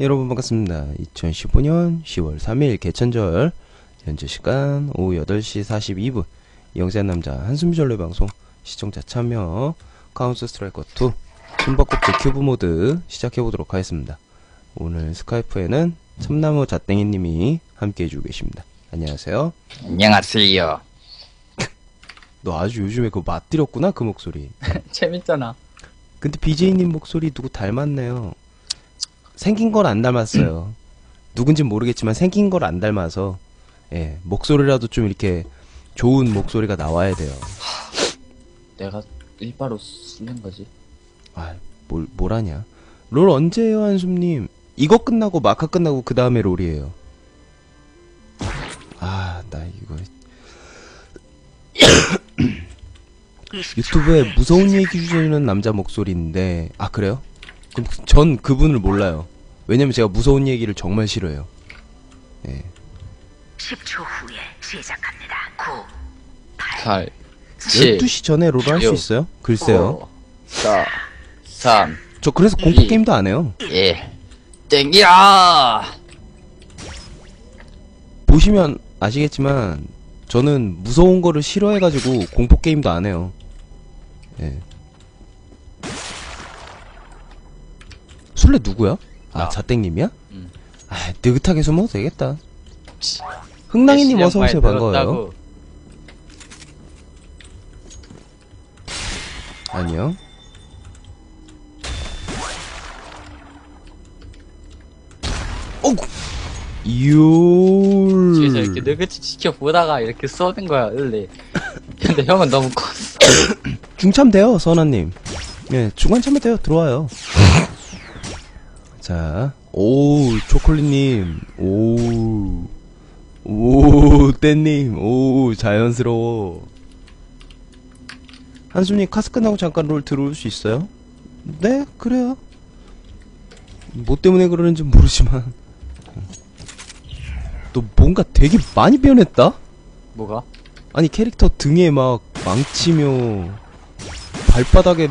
여러분 반갑습니다. 2015년 10월 3일 개천절 현재 시간 오후 8시 42분 영세한 남자 한숨 전래 방송 시청자 참여 카운트 스트라이커 2 숨바꼭질 큐브 모드 시작해 보도록 하겠습니다. 오늘 스카이프에는 참나무 자땡이님이 함께 해주고 계십니다. 안녕하세요. 안녕하세요. 너 아주 요즘에 그거 맞들였구나 그 목소리. 재밌잖아. 근데 BJ님 목소리 누구 닮았네요. 생긴 걸 안 닮았어요. 누군진 모르겠지만 생긴 걸 안 닮아서 예, 목소리라도 좀 이렇게 좋은 목소리가 나와야 돼요. 내가 일바로 쓰는 거지. 아, 뭘, 뭘 하냐. 롤 언제예요, 한숨님? 이거 끝나고 마카 끝나고 그 다음에 롤이에요. 아, 나 이거. 유튜브에 무서운 얘기 주시는 남자 목소리인데, 아, 그래요? 전 그분을 몰라요. 왜냐면 제가 무서운 얘기를 정말 싫어해요. 예. 10초 후에 시작합니다. 9, 8, 7, 12시 전에 롤을 할수 육, 있어요? 글쎄요. 4, 3, 저 그래서 공포 이. 게임도 안 해요. 1. 땡기라! 보시면 아시겠지만 저는 무서운 거를 싫어해가지고 공포 게임도 안 해요. 예. 술래 누구야? 아 나. 자땡님이야? 응. 아 느긋하게 숨어도 되겠다. 흥랑이님 어서 오세요 반가워요. 아니요. 어. 이올. 뒤에서 이렇게 느긋이 지켜보다가 이렇게 쏘는 거야, 을리. 근데 형은 너무 컸어. 중참 돼요, 선아님. 예, 중간 참면 돼요. 들어와요. 자, 오, 초콜릿님, 오, 오, 땐님, 오, 자연스러워. 한수님, 카스 끝나고 잠깐 롤 들어올 수 있어요? 네, 그래요. 뭐 때문에 그러는지 모르지만. 너 뭔가 되게 많이 변했다? 뭐가? 아니 캐릭터 등에 막 망치며 발바닥에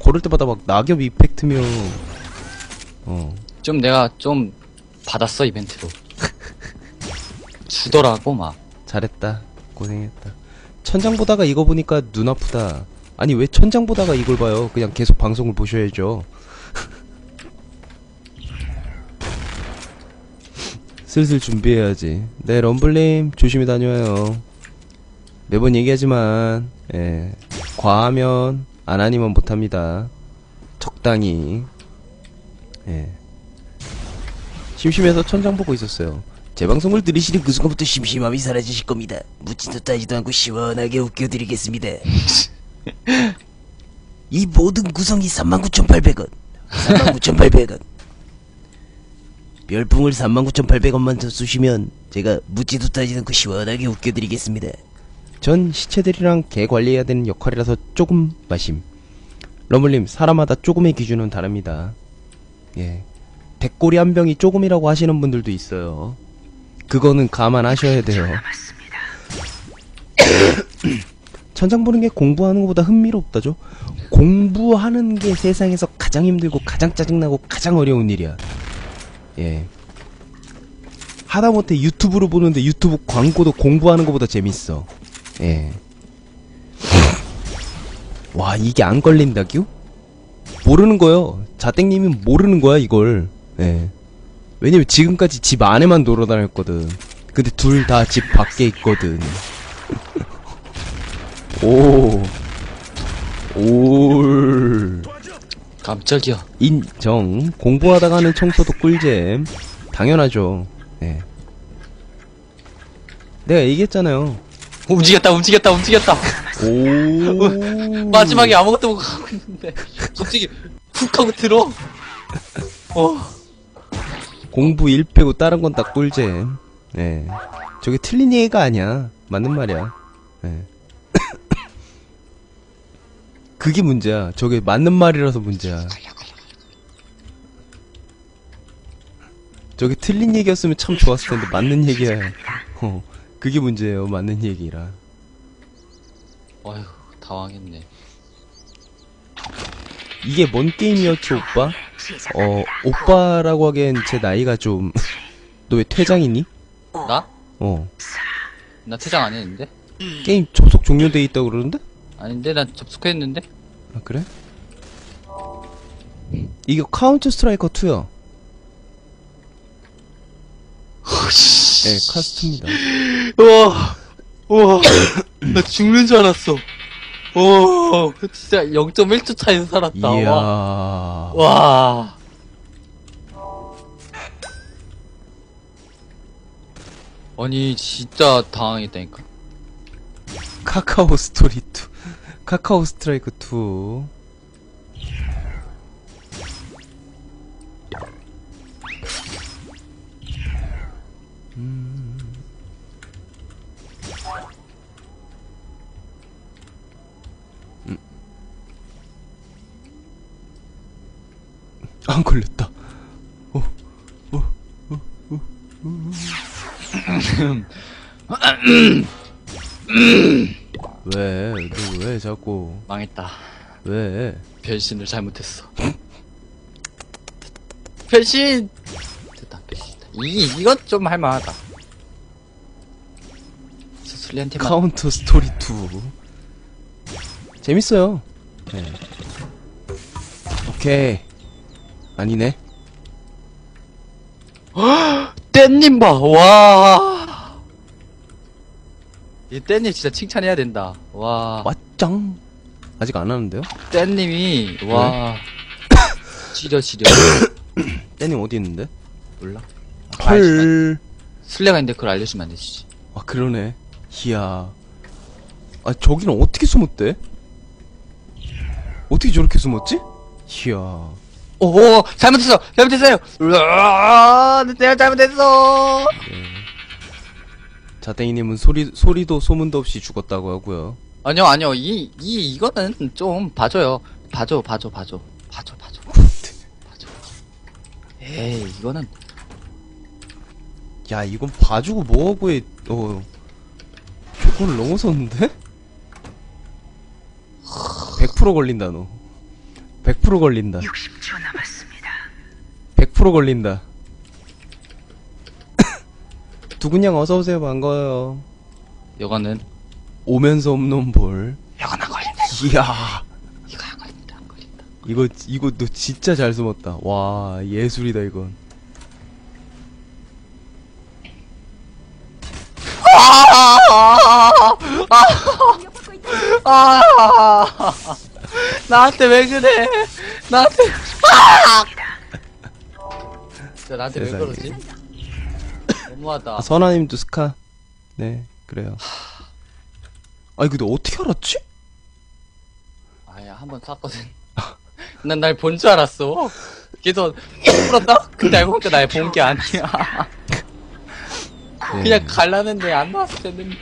걸을 때마다 막 낙엽 이펙트며 어. 좀 내가 좀 받았어, 이벤트로. 주더라고, 막. 잘했다. 고생했다. 천장 보다가 이거 보니까 눈 아프다. 아니 왜 천장 보다가 이걸 봐요? 그냥 계속 방송을 보셔야죠. 슬슬 준비해야지. 네 럼블님 조심히 다녀요. 매번 얘기하지만 예. 과하면 안 하니면 못합니다. 적당히 예. 심심해서 천장 보고 있었어요. 제 방송을 들으시는 그 순간부터 심심함이 사라지실 겁니다. 묻지도 따지도 않고 시원하게 웃겨드리겠습니다. 이 모든 구성이 39,800원. 39,800원. 별풍을 39,800원만 더 쏘시면 제가 묻지도 따지도 않고 시원하게 웃겨드리겠습니다. 전 시체들이랑 개 관리해야 되는 역할이라서 조금 마심. 러블님, 사람마다 조금의 기준은 다릅니다. 예. 백골이 한 병이 조금이라고 하시는 분들도 있어요. 그거는 감안하셔야 돼요. 남았습니다. 천장 보는 게 공부하는 것보다 흥미롭다죠? 공부하는 게 세상에서 가장 힘들고 가장 짜증나고 가장 어려운 일이야. 예. 하다못해 유튜브로 보는데 유튜브 광고도 공부하는 것보다 재밌어. 예. 와, 이게 안 걸린다규? 모르는 거요. 자땡님이 모르는 거야, 이걸. 예. 왜냐면 지금까지 집 안에만 돌아다녔거든. 근데 둘 다 집 밖에 있거든. 오. 올. 깜짝이야. 인정. 공부하다가 하는 청소도 꿀잼. 당연하죠. 네. 내가 얘기했잖아요. 움직였다, 움직였다, 움직였다. 오. 마지막에 아무것도 못 하고 있는데. 갑자기 훅 하고 들어. 어. 공부 1 빼고 다른 건다 꿀잼. 네. 저게 틀린 얘기가 아니야. 맞는 말이야. 네. 그게 문제야. 저게 맞는 말이라서 문제야. 저게 틀린 얘기였으면 참 좋았을 텐데 맞는 얘기야. 어. 그게 문제예요. 맞는 얘기라. 어휴, 당황했네. 이게 뭔 게임이었죠, 오빠? 어. 오빠라고 하기엔 제 나이가 좀, 너 왜 퇴장이니? 나? 어. 나 퇴장 안 했는데? 게임 접속 종료돼 있다고 그러는데? 아닌데 난 접속했는데? 아, 그래? 이게 카운트 스트라이커 2야. 네, 카스트입니다. 우와, 우와, 나 죽는 줄 알았어. 우와, 진짜 0.1초 차이서 살았다. 이야. 와. 와. 아니, 진짜 당황했다니까. 카카오 스토리 2. 카카오 스트라이크 2. 안 걸렸다. 어, 어, 어, 어, 어. 왜? 너 왜 자꾸 망했다. 왜? 변신을 잘못했어. 변신! 됐다, 변신다. 이, 이건 좀 할만하다. 수술리한테만. 카운터 스토리 2 재밌어요. 네. 오케이. 아니네. 땐님 봐, 와. 이 땐님 진짜 칭찬해야 된다. 와. 맞짱. 아직 안 하는데요? 땐님이, 와. 지려, 지려. 때님 어디 있는데? 몰라. 아, 알지, 헐. 술래가 있는데 그걸 알려주면 안 되지. 아 그러네. 이야. 아 저기는 어떻게 숨었대? 어떻게 저렇게 숨었지? 이야. 오, 잘못했어! 잘못했어요! 으아, 내가 잘못했어! 자땡이님은 소리 소리도 소문도 없이 죽었다고 하고요. 아니요, 아니요. 이, 이, 이거는 좀 봐줘요. 봐줘, 봐줘, 봐줘. 봐줘, 봐줘. 봐줘. 에이, 이거는. 야 이건 봐주고 뭐하고 해. 어. 조건을 넘어섰는데? 100% 걸린다 너. 100% 걸린다. 60초 남았습니다. 100% 걸린다. 두근양 어서오세요, 반가워요. 이거는. 오면서 없는 볼. 이건 안 걸린다. 이야. 이거 안 걸린다, 안 걸린다. 이거, 이거 너 진짜 잘 숨었다. 와, 예술이다, 이건. 아! 나한테 왜 그래? 나한테. 아! 진짜 나한테 왜 세상에. 그러지? 너무하다. 아, 선아님도 스카. 네, 그래요. 아니, 근데 어떻게 알았지? 아야, 한번 샀거든. 난 날 본 줄 알았어. 그래서, 풀었다? 근데 알고 보니까 날 본 게 아니야. 네. 그냥 갈라는데 안 나왔을 텐데.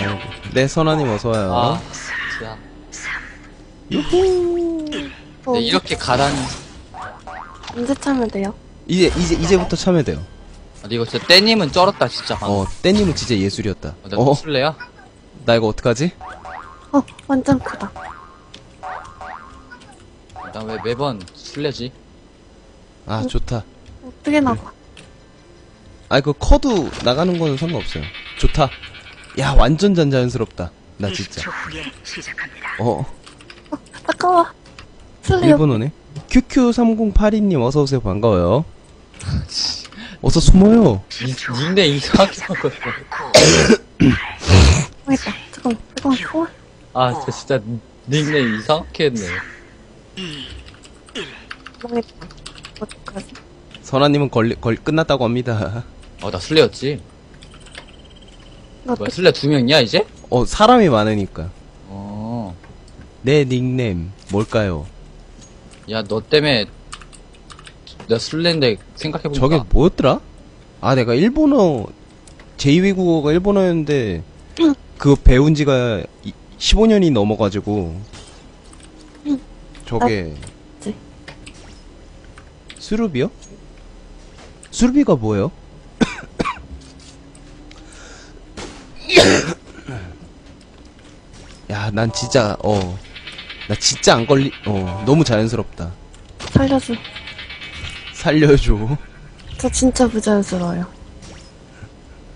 아이고. 네, 선아님 어서와요. 아, 진짜. 어, 네, 이렇게 가라니. 언제 차면 돼요? 이제, 이제, 이제부터 참여야 돼요. 아, 근데 이거 진짜 떼님은 쩔었다, 진짜. 방금. 어, 때님은 진짜 예술이었다. 어, 나 어, 술래야? 나 이거 어떡하지? 어, 완전 크다. 나 왜 매번 술래지? 아, 좋다. 어떻게 나가? 아이, 그 커도 나가는 거는 상관없어요. 좋다. 야, 완전 잔자연스럽다. 나 진짜. 20초 후에 시작합니다. 어, 아까워. 슬리요. 일본어네. QQ3082님 어서오세요. 반가워요. 어서 숨어요. 니- 닉네 이상하게 바꿨어. 망했다. 잠깐만, 잠깐만, 잠깐만. 아, 진짜, 진짜 닉네 이상하게 했네. 망했다. 어떡하지? 선아님은 걸리, 걸, 끝났다고 합니다. 어, 나 술래였지. 나 뭐야? 술래 두 명이야, 이제? 어, 사람이 많으니까. 어. 내 닉네임, 뭘까요? 야, 너 때문에, 나 술래인데 생각해보니까. 저게 뭐였더라? 아, 내가 일본어, 제2외 국어가 일본어였는데, 그거 배운 지가 15년이 넘어가지고, 저게, 네. 수루비요? 수루비가 뭐예요? 야, 난 진짜, 어, 나 진짜 안 걸리, 어, 너무 자연스럽다. 살려줘. 살려줘. 저 진짜 부자연스러워요.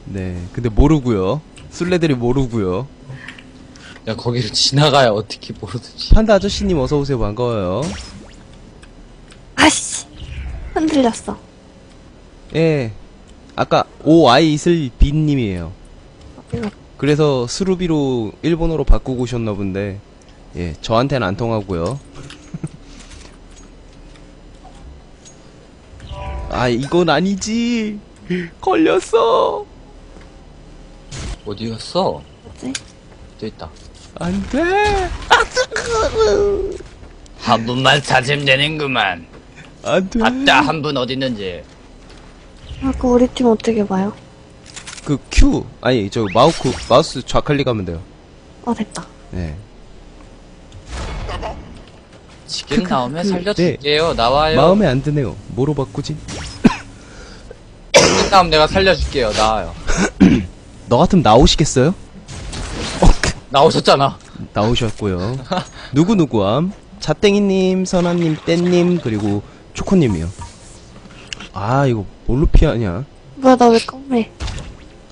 네. 근데 모르고요. 술래들이 모르고요. 야, 거기를 지나가야 어떻게 모르든지. 판다 아저씨님 어서 오세요. 반가워요. 아씨! 흔들렸어. 예. 아까 오아이 있을 빈님이에요. 이거 그래서 스루비로 일본어로 바꾸고 오셨나 본데 예 저한테는 안 통하고요 아 이건 아니지 걸렸어 어디 갔어? 뭐지? 저 있다. 안돼 한 분만 찾으면 되는구만. 안돼 봤다, 한분 어디 있는지. 아, 그 우리 팀 어떻게 봐요? 그 Q 아니 저 마우스 마우스 좌클릭하면 돼요 어, 됐다. 네 지금 나오면 그, 살려줄게요. 나와요. 마음에 안 드네요 뭐로 바꾸지 지금 나오면 내가 살려줄게요. 나와요. 너 같으면 나오시겠어요 나오셨잖아. 나오셨고요 누구 누구함 자땡이님 선아님 땐님 그리고 초코님이요 아 이거 뭘로 피하냐 뭐야, 나왜 검해?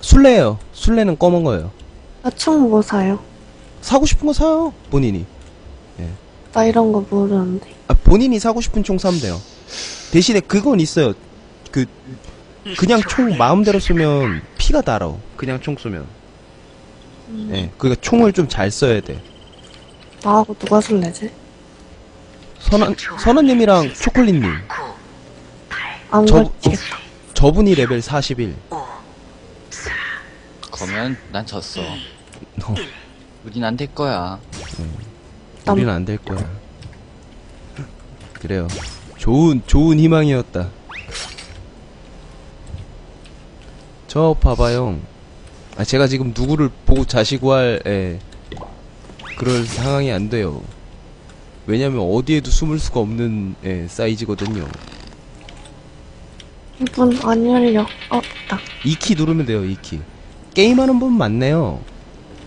술래예요. 술래는 검은 거예요. 나 총 뭐 사요? 사고 싶은 거 사요. 본인이. 나 이런 거 모르는데. 아, 본인이 사고 싶은 총 사면 돼요. 대신에 그건 있어요. 그 그냥 총 마음대로 쏘면 피가 달아. 그냥 총 쏘면. 예. 그러니까 총을 좀 잘 써야 돼. 나하고 누가 술래지? 선아 선아님이랑 초콜릿님. 안 저- 걸치겠다. 저분이 레벨 41. 그러면 난 졌어. 어, 우린 안 될 거야. 남- 우리는 안 될 거야. 그래요. 좋은 좋은 희망이었다. 저 봐봐요. 아 제가 지금 누구를 보고 자시고 할 예, 그럴 상황이 안 돼요. 왜냐면 어디에도 숨을 수가 없는 예, 사이즈거든요. 이분 안 열려. 어, 됐다. 2키 누르면 돼요. 2키. 게임하는 분 많네요.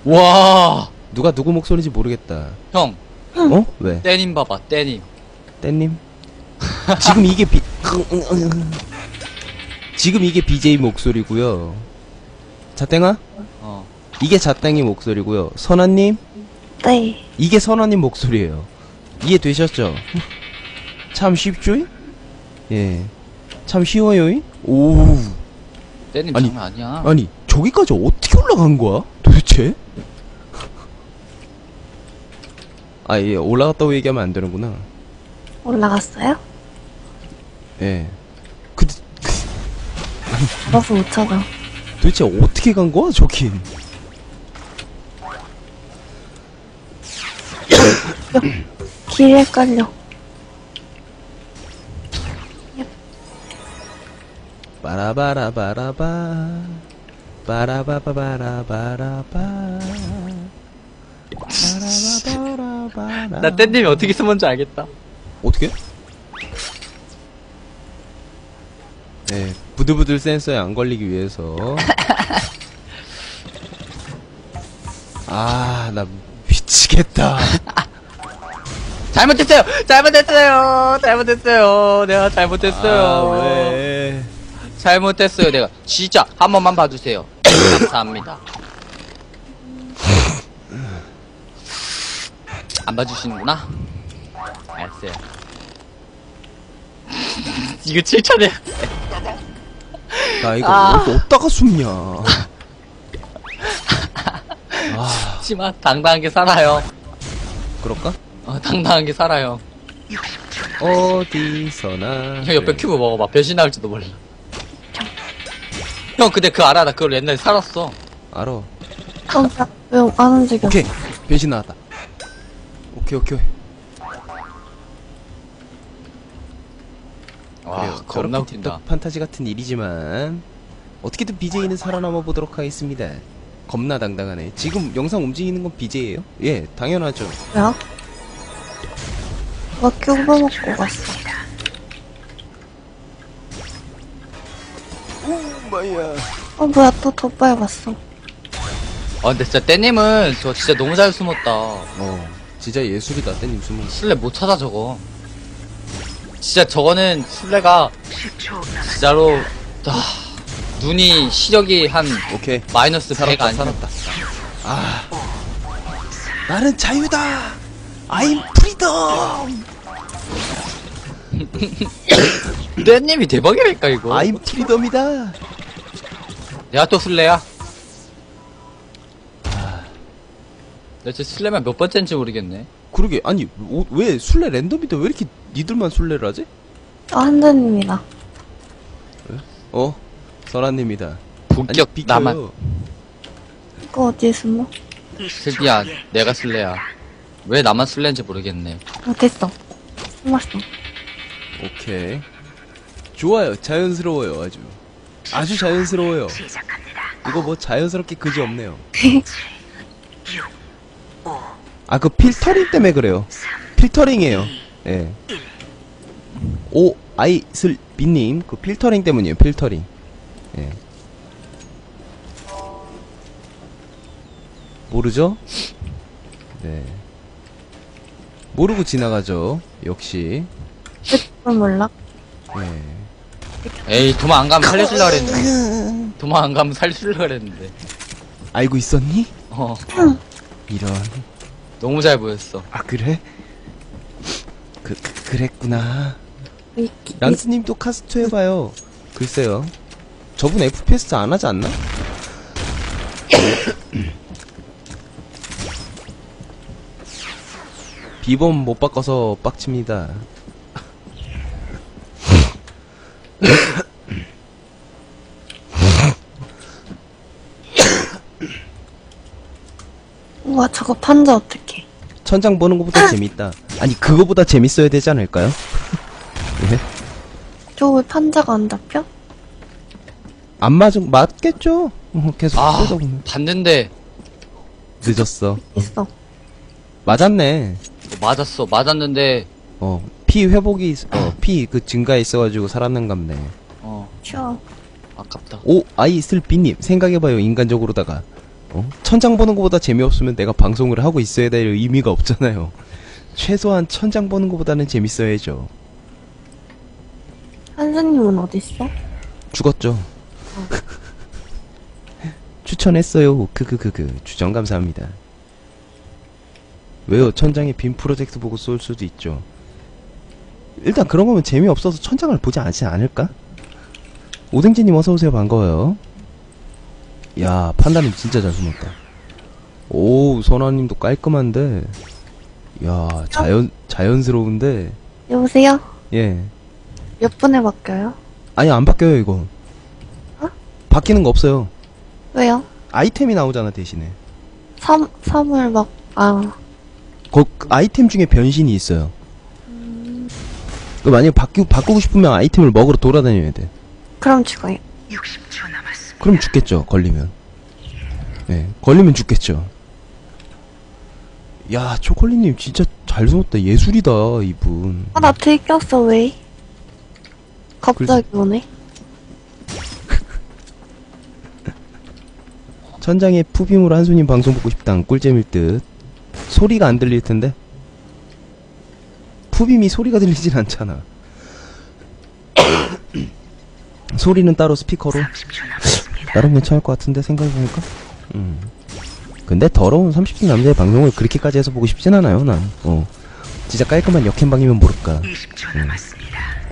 와, 누가 누구 목소리인지 모르겠다. 형, 어? 왜? 떼님 봐봐, 떼님. 땐님? 지금 이게 비, 지금 이게 BJ 목소리고요 자땡아? 어. 이게 자땡이 목소리고요 선아님? 네. 이게 선아님 목소리예요 이해되셨죠? 참 쉽죠? 예. 참 쉬워요? 오. 떼님 아니, 장난 아니야. 아니, 저기까지 어떻게 올라간 거야? 도대체? 아, 예, 올라갔다고 얘기하면 안 되는구나. 올라갔어요? 예. 그, 알아서 못 찾아. 도대체 어떻게 간 거야, 저긴? 길 헷갈려. 빠라바라바라바. 빠라바바바라바라바. 빠라바 바라바라. 나 떼님이 어떻게 숨은지 알겠다. 어떻게? 네, 부들부들 센서에 안 걸리기 위해서. 아, 나 미치겠다. 잘못했어요! 잘못했어요! 잘못했어요! 내가 잘못했어요. 아, 왜? 잘못했어요, 내가. 진짜, 한 번만 봐주세요. 감사합니다. 안 봐주시는구나? 알았어요. 이거 7차례. 나 이거 아. 어- 어디다가 숨냐? 하지만, 당당하게 살아요. 그럴까? 어, 당당하게 살아요. 60초 어디서나. 형 옆에 큐브 먹어봐. 변신 나올지도 몰라. 형, 근데 그 알아. 나 그걸 옛날에 살았어. 알아. 어, 뭐야. 왜안 움직여? 오케이. 변신 나왔다. 오케이, 오케이. 와, 겁나 웃긴다. 판타지 같은 일이지만 어떻게든 BJ는 살아남아 보도록 하겠습니다. 겁나 당당하네. 지금 영상 움직이는 건 BJ예요? 예, 당연하죠. 뭐야? 누가 큐브 먹고 갔어. 오 마야. 어, 뭐야. 또 덧발 갔어. 아, 근데 진짜 떼님은 저 진짜 너무 잘 숨었다. 어, 진짜 예술이다. 숨은 거. 술래 못 찾아, 저거. 진짜 저거는 술래가 진짜로 아, 눈이 시력이 한 오케이. 마이너스 100 살았다, 아니면 살았다. 아. 나는 자유다! I'm freedom! 떼님이 대박이라니까 이거 I'm freedom이다! 내가 또 술래야 대체 술래면 몇 번째인지 모르겠네 그러게, 아니, 오- 왜 술래 랜덤인데 왜 이렇게 니들만 술래를 하지? 저 한전입니다. 어, 설아님이다. 본격 비켜요. 나만 이거 어디에 숨어? 슬비야 내가 술래야 왜 나만 술래인지 모르겠네 어, 됐어. 숨었어. 오케이. 좋아요. 자연스러워요, 아주. 아주 자연스러워요. 이거 뭐 자연스럽게 그지 없네요. 아, 그 필터링 때문에 그래요. 필터링이에요. 예. 오, 아이, 슬, 비님, 그 필터링 때문이에요, 필터링. 예. 모르죠? 네. 모르고 지나가죠. 역시. 그걸 몰라? 예. 에이 도망 안 가면 살려주려 그랬는데 도망 안 가면 살려주려 그랬는데 알고 있었니? 어 이런. 너무 잘 보였어 아, 그래? 그, 그랬구나. 이, 이, 란스님도 카스트 해봐요. 글쎄요. 저분 FPS 안 하지 않나? 비번 못 바꿔서 빡칩니다. 저거 판자 어떡해. 천장 보는 것보다 재밌다. 아니, 그거보다 재밌어야 되지 않을까요? 예? 저거 왜 판자가 안 잡혀? 안 맞은, 맞겠죠? 어, 계속 아 보면. 봤는데 늦었어. 있어. 맞았네. 맞았어 맞았는데 어, 피 회복이, 있- 어, 피 그 증가에 있어가지고 살았는 갑네. 어 아, 쉬어. 아깝다 오, 아이 슬비님, 생각해봐요, 인간적으로다가. 어? 천장 보는 것보다 재미없으면 내가 방송을 하고 있어야 될 의미가 없잖아요. 최소한 천장 보는 것보다는 재밌어야죠. 한수님은 어딨어? 죽었죠. 추천했어요. 크크크크. 주정 감사합니다. 왜요? 천장에 빔 프로젝트 보고 쏠 수도 있죠. 일단 그런 거면 재미없어서 천장을 보지 않지 않을까? 오뎅지님 어서오세요. 반가워요. 야, 판다님 진짜 잘 숨었다. 오, 선아님도 깔끔한데. 야, 자연, 자연스러운데. 여보세요? 예. 몇 분에 바뀌어요? 아니, 안 바뀌어요, 이거. 어? 바뀌는 거 없어요. 왜요? 아이템이 나오잖아, 대신에. 삼, 삼을 막, 아, 그 아이템 중에 변신이 있어요. 그 만약에 바꾸, 바꾸고 싶으면 아이템을 먹으러 돌아다녀야 돼. 그럼 죽어요. 그럼 죽겠죠, 걸리면. 네, 걸리면 죽겠죠. 야, 초콜릿님 진짜 잘 숨었다. 예술이다, 이분. 아, 나 들켰어, 왜? 갑자기 오네? 천장에 푸빔으로 한수님 방송 보고 싶다. 꿀잼일 듯. 소리가 안 들릴 텐데. 푸빔이 소리가 들리진 않잖아. 소리는 따로 스피커로. 나름 괜찮을 것 같은데 생각해보니까. 음. 근데 더러운 30대 남자의 방송을 그렇게까지 해서 보고 싶진 않아요, 난. 어. 진짜 깔끔한 역행방이면 모를까. 음.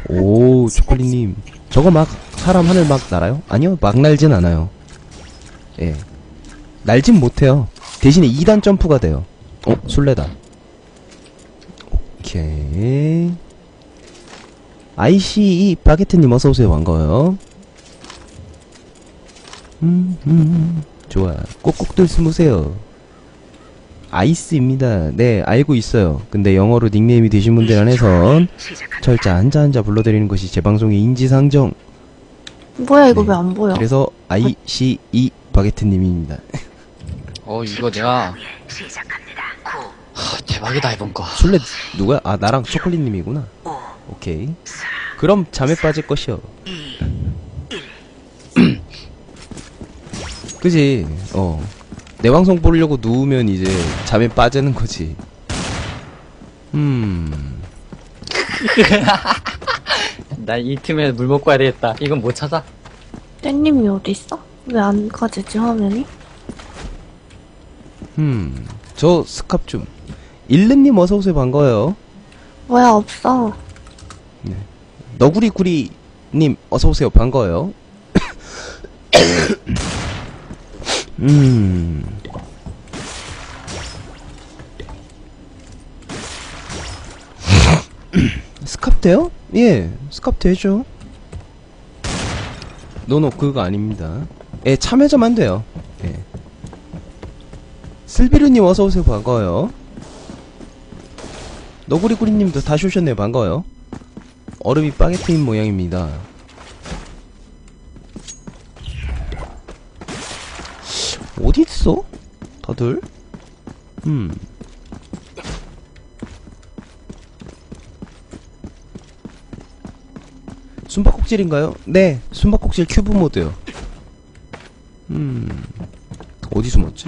오, 초콜릿님. 저거 막 사람 하늘 막 날아요? 아니요, 막 날진 않아요. 예. 날진 못해요. 대신에 2단 점프가 돼요. 어, 술래다. 오케이. ICE 바게트님 어서오세요. 반가워요. 음, 음, 좋아. 꼭꼭들 숨으세요. 아이스입니다. 네, 알고 있어요. 근데 영어로 닉네임이 되신 분들 안에선 철자 한자 한자 불러드리는 것이 제 방송의 인지상정. 뭐야, 이거 네. 왜안 보여? 그래서 ICE 바게트님입니다. 어 이거 내가 하, 대박이다 이번 거 술래 누가? 아 나랑 초콜릿님이구나. 오케이. 그럼 잠에 빠질 것이요. 그지? 어. 내 방송 보려고 누우면 이제 잠에 빠지는 거지. 음. 나 이 틈에 물 먹고 와야 되겠다. 이건 못 찾아. 떼님이 어딨어? 왜 안 가지지, 화면이? 음, 저 스캅 좀. 일름님 어서오세요, 반가워요. 뭐야, 없어. 너구리구리님 어서오세요, 반가워요. 음. 스캅 돼요? 예, 스캅 되죠. 노노, 그거 아닙니다. 예, 참여자만 돼요. 예. 슬비르님 어서오세요, 반가워요. 너구리구리님도 다시 오셨네요, 반가워요. 얼음이 바게트인 모양입니다. 어디 있어? 다들? 음. 숨바꼭질인가요? 네, 숨바꼭질 큐브 모드요. 음. 어디 숨었지?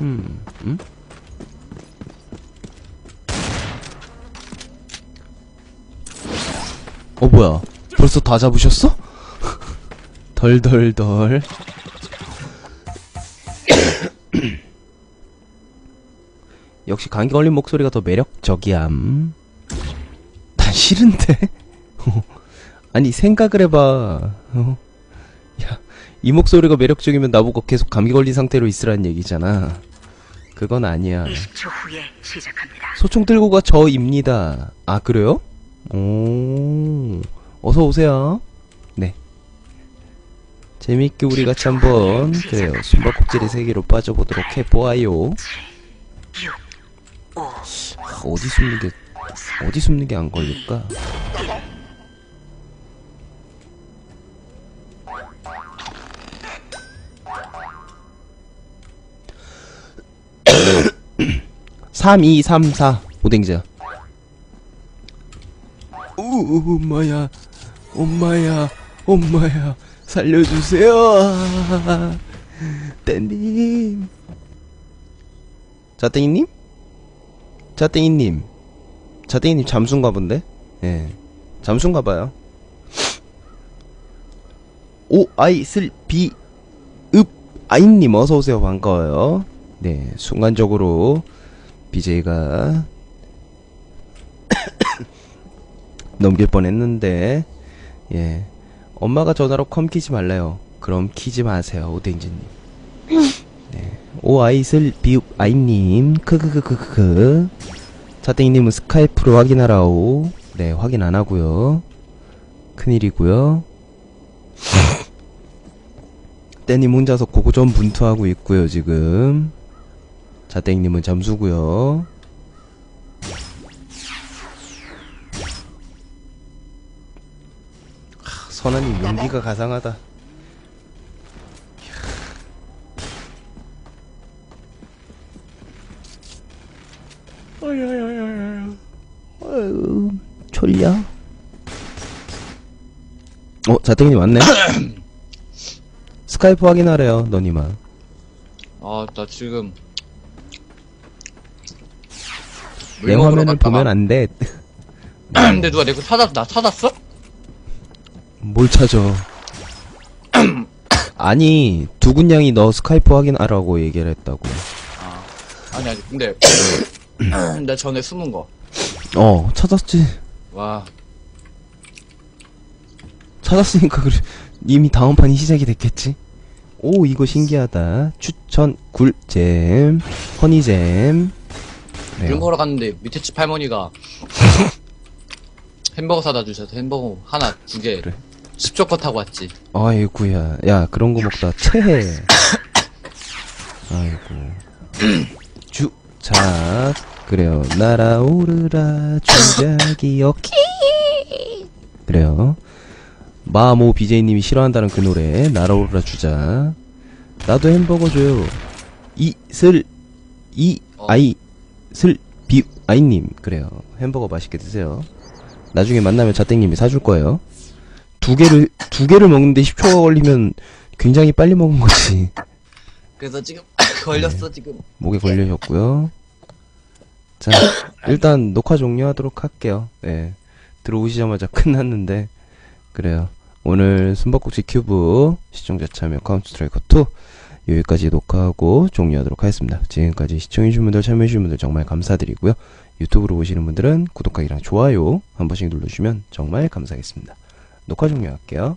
음, 음? 어 뭐야 벌써 다 잡으셨어? 덜덜덜 역시 감기 걸린 목소리가 더 매력적이함 난 싫은데 아니 생각을 해봐 어? 야이 목소리가 매력적이면 나보고 계속 감기 걸린 상태로 있으라는 얘기잖아 그건 아니야 20초 후에 시작합니다. 소총 들고 가 저입니다. 아, 그래요? 오, 어서오세요. 네. 재밌게 우리 같이 한번, 그래요. 숨바꼭질의 세계로 빠져보도록 해보아요. 6, 5, 아, 어디 숨는 게, 어디 숨는 게 안 걸릴까? 삼, 이, 삼, 사. 오뎅자. 우, 엄마야. 엄마야. 엄마야. 살려주세요. 땡님. 자땡이님? 자땡이님. 자땡이님 잠수인가 본데? 예. 잠수인가 봐요. 오, 아이, 슬, 비, 읍, 아이님 어서오세요. 반가워요. 네, 순간적으로 BJ가 넘길 뻔 했는데 예 엄마가 전화로 컴 키지 말래요. 그럼 키지 마세요 오뎅지님. 네. 오아이슬 비읍 아이님 크크크크크 자땡이님은 스카이프로 확인하라오. 네 확인 안하고요. 큰일이고요. 때님 혼자서 고고전 분투하고 있고요 지금. 자땡님은 잠수고요. 선아님 연기가 가상하다. 어휴, 졸려. 어, 자땡님 왔네. 스카이프 확인하래요, 너니마. 아, 나 지금. 내 화면을 보면 안 돼. 근데 누가 내거 찾았, 나 찾았어? 뭘 찾아? 아니 두군 양이 너 스카이프 확인하라고 얘기를 했다고. 아. 아니, 아니, 근데. 나 전에 숨은 거. 어 찾았지. 와. 찾았으니까 그래. 이미 다음 판이 시작이 됐겠지. 오 이거 신기하다. 추천 굴잼 허니잼. 물 네. 먹으러 갔는데 밑에 집 할머니가 햄버거 사다 주셔서 햄버거 하나, 두 개. 그래. 10초 컷 하고 왔지. 아이구야. 야 그런 거 먹다 체해. 아이고. 주작 그래요. 날아오르라 주작이 여기. 그래요. 마모 BJ님이 싫어한다는 그 노래 날아오르라 주작. 나도 햄버거 줘요. 이 슬 이 어. 아이 슬 비 아이님 그래요. 햄버거 맛있게 드세요. 나중에 만나면 자땡님이 사줄 거예요. 두 개를 두 개를 먹는데 10초가 걸리면 굉장히 빨리 먹은 거지. 그래서 지금 걸렸어 지금. 목에 걸리셨고요. 자, 일단 녹화 종료하도록 할게요. 네. 들어오시자마자 끝났는데, 그래요. 오늘 숨바꼭질 큐브 시청자 참여 카운트 스트라이커 2 여기까지 녹화하고 종료하도록 하겠습니다. 지금까지 시청해주신 분들, 참여해주신 분들 정말 감사드리고요. 유튜브로 보시는 분들은 구독하기랑 좋아요 한 번씩 눌러주시면 정말 감사하겠습니다. 녹화 종료할게요.